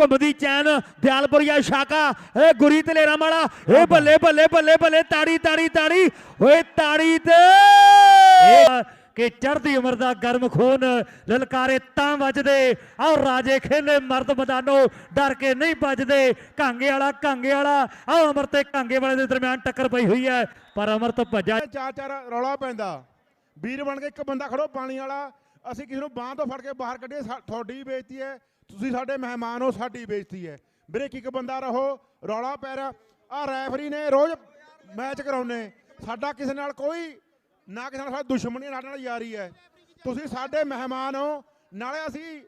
ਘੁੰਮਦੀ ਚੈਨ ਦਿਆਲਪੁਰੀਆ ਸ਼ਾਕਾ ਏ ਗੁਰੀ ਤਲੇਰਾ ਮਾਲਾ ਏ ਬੱਲੇ ਬੱਲੇ ਬੱਲੇ ਬੱਲੇ ਤਾੜੀ ਤਾੜੀ ਤਾੜੀ ਓਏ ਤਾੜੀ ਤੇ। ਕਿ ਚੜ੍ਹਦੀ ਉਮਰ ਦਾ ਗਰਮ ਖੂਨ ਲਲਕਾਰੇ ਤਾਂ ਵੱਜਦੇ। ਆਓ ਰਾਜੇ ਖੇਲੇ ਮਰਦ ਮੈਦਾਨੋ ਡਰ ਕੇ ਨਹੀਂ ਵੱਜਦੇ। ਕਾਂਗੇ ਵਾਲਾ ਕਾਂਗੇ ਵਾਲਾ ਆਓ ਅਮਰ ਤੇ ਕਾਂਗੇ ਵਾਲੇ ਦੇ ਦਰਮਿਆਨ ਟੱਕਰ ਪਈ ਹੋਈ ਹੈ। ਪਰ ਅਮਰਤ ਭੱਜਾ ਚਾਰ ਚਾਰ ਰੌਲਾ ਪੈਂਦਾ। ਵੀਰ ਬਣ ਕੇ ਇੱਕ ਬੰਦਾ ਖੜੋ ਪਾਣੀ ਵਾਲਾ। ਅਸੀਂ ਕਿਸੇ ਨੂੰ ਬਾਹ ਤੋਂ ਫੜ ਕੇ ਬਾਹਰ ਕੱਢੀਏ ਤੁਹਾਡੀ ਬੇਇੱਜ਼ਤੀ ਹੈ। ਤੁਸੀਂ ਸਾਡੇ ਮਹਿਮਾਨ ਹੋ, ਸਾਡੀ ਬੇਇੱਜ਼ਤੀ ਹੈ। ਵੀਰੇ ਇੱਕ ਬੰਦਾ ਰਹੋ? ਰੌਲਾ ਪੈ ਰਿਹਾ। ਆ ਰੈਫਰੀ ਨੇ ਰੋਜ਼ ਮੈਚ ਕਰਾਉਨੇ ਸਾਡਾ ਕਿਸੇ ਨਾਲ ਕੋਈ, ਨਾ ਕਿਸੇ ਨਾਲ ਸਾਡੀ ਦੁਸ਼ਮਣੀ ਸਾਡੇ ਨਾਲ ਯਾਰੀ ਹੈ। ਤੁਸੀਂ ਸਾਡੇ ਮਹਿਮਾਨ ਹੋ। ਨਾਲੇ ਅਸੀਂ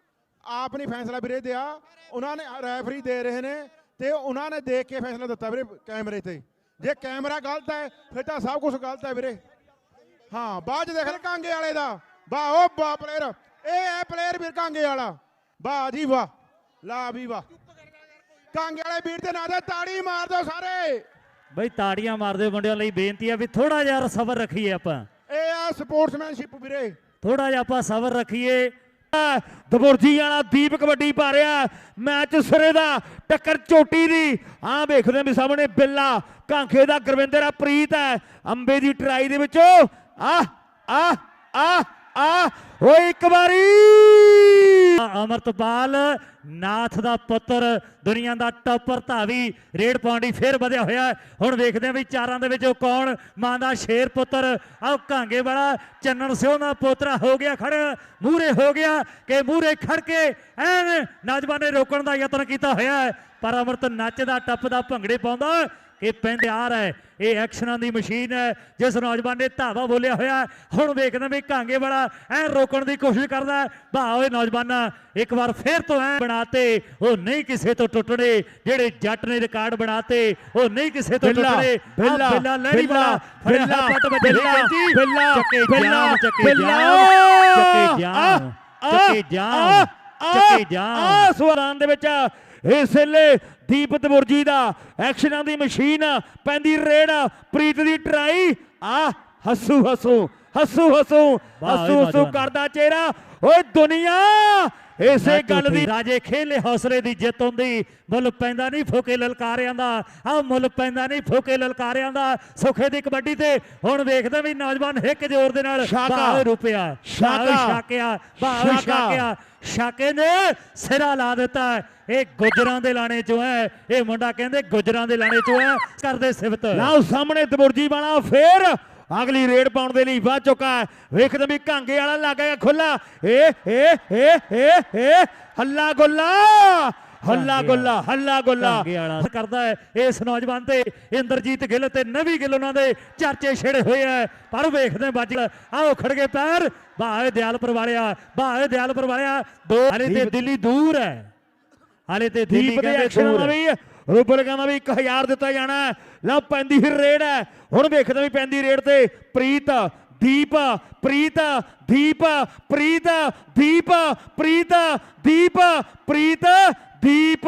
ਆਪ ਨਹੀਂ ਫੈਸਲਾ ਵੀਰੇ ਦਿਆ। ਉਹਨਾਂ ਨੇ ਰੈਫਰੀ ਦੇ ਰਹੇ ਨੇ ਤੇ ਉਹਨਾਂ ਨੇ ਦੇਖ ਕੇ ਫੈਸਲਾ ਦਿੱਤਾ ਵੀਰੇ ਕੈਮਰੇ ਤੇ। ਜੇ ਕੈਮਰਾ ਗਲਤ ਹੈ, ਫਿਰ ਤਾਂ ਸਭ ਕੁਝ ਗਲਤ ਹੈ ਵੀਰੇ। ਹਾਂ, ਬਾਅਦ ਚ ਦੇਖ ਲੈ ਕਾਂਗੇ ਵਾਲੇ ਦਾ। ਵਾਹ ਉਹ ਵਾਹ ਪਲੇਅਰ ਇਹ ਹੈ ਪਲੇਅਰ ਵੀਰ ਕਾਂਗੇ ਵਾਲਾ ਵਾਹ ਜੀ ਵਾਹ ਲਾ ਵੀ ਵਾਹ। ਕਾਂਗੇ ਵਾਲੇ ਵੀਰ ਦੇ ਨਾਂ ਤੇ ਤਾੜੀ ਮਾਰ ਦਿਓ ਸਾਰੇ। ਬਈ ਤਾੜੀਆਂ ਮਾਰਦੇ ਮੁੰਡਿਆਂ ਲਈ ਬੇਨਤੀ ਹੈ ਵੀ ਥੋੜਾ ਜਿਹਾ ਸਬਰ ਰੱਖੀਏ ਆਪਾਂ। ਇਹ ਆ ਸਪੋਰਟਸਮੈਨਸ਼ਿਪ ਵੀਰੇ। ਥੋੜਾ ਜਿਹਾ ਆਪਾਂ ਸਬਰ ਰੱਖੀਏ। ਦਬੁਰਜੀ ਵਾਲਾ ਦੀਪ ਕਬੱਡੀ ਪਾ ਰਿਹਾ ਮੈਚ ਸਿਰੇ ਦਾ ਟੱਕਰ ਚੋਟੀ ਦੀ। ਆ ਵੇਖਦੇ ਵੀ ਸਾਹਮਣੇ ਬਿੱਲਾ ਕਾਂਖੇ ਦਾ ਗੁਰਵਿੰਦਰ ਆ ਪ੍ਰੀਤ ਹੈ ਅੰਬੇ ਦੀ ਟਰਾਈ ਦੇ ਵਿੱਚੋਂ ਆ ਆ ਆ ਆ ਓਏ ਇੱਕ ਵਾਰੀ। ਅਮਰਤਪਾਲ, ਨਾਥ ਦਾ ਪੁੱਤਰ, ਦੁਨੀਆ ਦਾ ਟੌਪਰ ਧਾਵੀ, ਰੇਡ ਪਾਉਂਦੀ ਫੇਰ ਵਧਿਆ ਹੋਇਆ ਹੁਣ ਵੇਖਦੇ ਆ ਵੀ ਚਾਰਾਂ ਦੇ ਵਿੱਚੋਂ ਕੌਣ? ਮਾਂ ਦਾ ਸ਼ੇਰ ਪੁੱਤਰ। ਆਹ ਕਾਂਗੇ ਵਾਲਾ ਚੰਨਣ ਸਿਓ ਦਾ ਪੋਤਰਾ ਹੋ ਗਿਆ ਖੜਾ, ਮੂਹਰੇ ਹੋ ਗਿਆ ਕਿ ਮੂਹਰੇ ਖੜ ਕੇ ਐਨ ਨੌਜਵਾਨ ਨੇ ਰੋਕਣ ਦਾ ਯਤਨ ਕੀਤਾ ਹੋਇਆ ਪਰ ਅਮਰਤ ਨੱਚਦਾ ਟੱਪਦਾ ਭੰਗੜੇ ਪਾਉਂਦਾ ਕਿ ਪਿੰਡਿਆਰ ਹੈ ਇਹ ਐਕਸ਼ਨਾਂ ਦੀ ਮਸ਼ੀਨ ਹੈ ਜਿਸ ਨੌਜਵਾਨ ਨੇ ਧਾਵਾ ਬੋਲਿਆ ਹੋਇਆ। ਹੁਣ ਵੇਖਦੇ ਵੀ ਕਾਂਗੇ ਵਾਲਾ ਐ ਰੋਕਣ ਦੀ ਕੋਸ਼ਿਸ਼ ਕਰਦਾ। ਭਾ ਓਏ ਨੌਜਵਾਨਾ ਇੱਕ ਵਾਰ ਫੇਰ ਤੋਂ ਐ ਬਣਾਤੇ ਉਹ ਨਹੀਂ ਕਿਸੇ ਤੋਂ ਟੁੱਟਣੇ ਜਿਹੜੇ ਜੱਟ ਨੇ ਰਿਕਾਰਡ ਬਣਾਤੇ ਉਹ ਨਹੀਂ ਕਿਸੇ ਤੋਂ ਟੁੱਟਣੇ ਬਿੱਲਾ, ਬਿੱਲਾ ਬਿੱਲਾ, ਵਾਲਾ ਬਿੱਲਾ, ਪੱਟ ਬਿੱਲਾ, ਬਿੱਲਾ, ਚੱਕੇ ਬਿੱਲਾ, ਚੱਕੇ ਜਾਮ ਚੱਕੇ ਜਾਮ ਚੱਕੇ ਜਾਮ ਚੱਕੇ ਜਾਮ ਆ ਸਵਰਾਂ ਦੇ ਵਿੱਚ ਇਸ ਵੇਲੇ ਦੀਪ ਤਬੁਰਜੀ ਦਾ ਐਕਸ਼ਨਾਂ ਦੀ ਮਸ਼ੀਨ ਪੈਂਦੀ ਰੇਡ ਪ੍ਰੀਤ ਦੀ ਟਰਾਈ ਆ ਹੱਸੂ ਹੱਸੂ ਹੱਸੂ ਹੱਸੂ ਹੱਸੂ ਹੱਸੂ। ਕਰਦਾ ਚਿਹਰਾ ਓਏ ਦੁਨੀਆ ਇਸੇ ਗੱਲ ਦੀ ਰਾਜੇ ਖੇਲੇ ਹੌਸਲੇ ਦੀ ਜਿੱਤ ਹੁੰਦੀ ਮੁੱਲ ਪੈਂਦਾ ਨਹੀਂ ਫੋਕੇ ਲਲਕਾਰਿਆਂ ਦਾ ਆ ਮੁੱਲ ਪੈਂਦਾ ਨਹੀਂ ਫੋਕੇ ਲਲਕਾਰਿਆਂ ਦਾ ਸੁਖੇ ਦੀ ਕਬੱਡੀ ਤੇ ਹੁਣ ਵੇਖਦੇ ਵੀ ਨੌਜਵਾਨ ਹਿੱਕ ਜ਼ੋਰ ਦੇ ਨਾਲ ਸ਼ਾਕਾ। ਬਾਹਰ ਰੁਪਿਆ ਸ਼ਾਕਾ। ਸ਼ਾਕਿਆ ਬਾਹਰ ਸ਼ਾਕਾ। ਸ਼ਾਕੇ ਨੇ ਸਿਰਾ ਲਾ ਦਿੱਤਾ ਇਹ ਗੁਜਰਾਂ ਦੇ ਲਾਣੇ ਚੋਂ ਹੈ। ਇਹ ਮੁੰਡਾ ਕਹਿੰਦੇ ਗੁਜਰਾਂ ਦੇ ਲਾਣੇ ਚੋਂ ਹੈ। ਕਰਦੇ ਸਿਫਤ। ਲਓ ਸਾਹਮਣੇ ਤਬੁਰਜੀ ਵਾਲਾ ਫੇਰ ਅਗਲੀ ਰੇਡ ਪਾਉਣ ਦੇ ਲਈ ਵੱਧ ਚੁੱਕਾ ਹੈ। ਵੇਖਦੇ ਵੀ ਘਾਂਗੇ ਵਾਲਾ ਲੱਗ ਗਿਆ ਖੁੱਲਾ ਏ ਏ ਏ ਏ ਹੱਲਾ ਗੁੱਲਾ ਹੱਲਾ ਗੁੱਲਾ ਹੱਲਾ ਗੁੱਲਾ ਕਰਦਾ ਹੈ ਇਸ ਨੌਜਵਾਨ ਤੇ। ਇੰਦਰਜੀਤ ਗਿੱਲ ਤੇ ਨਵੀ ਗਿੱਲ ਉਹਨਾਂ ਦੇ ਚਰਚੇ ਛੇੜੇ ਹੋਏ ਆ ਪਰ ਵੇਖਦੇ ਬੱਜ ਆਓ ਖੜ ਗਏ ਪੈਰ। ਬਾਹੇ ਦਿਆਲਪੁਰ ਵਾਲਿਆ ਬਾਹੇ ਦਿਆਲਪੁਰ ਵਾਲਿਆ। ਦੋ ਹਲੇ ਤੇ ਦਿੱਲੀ ਦੂਰ ਹੈ। ਹਲੇ ਤੇ ਦਿੱਲੀ ਕਹਿੰਦੇ ਐਕਸ਼ਨ ਦੂਰ ਹੈ। ਰੂਬਲ ਕਹਿੰਦਾ ਵੀ 1000 ਦਿੱਤਾ ਜਾਣਾ। ਲਓ ਪੈਂਦੀ ਹੀ ਰੇਡ ਹੈ। ਹੁਣ ਵੇਖਦੇ ਵੀ ਪੈਂਦੀ ਰੇਡ ਤੇ। ਪ੍ਰੀਤ ਦੀਪ ਪ੍ਰੀਤ ਦੀਪ ਪ੍ਰੀਤ ਦੀਪ ਪ੍ਰੀਤ ਦੀਪ ਪ੍ਰੀਤ ਦੀਪ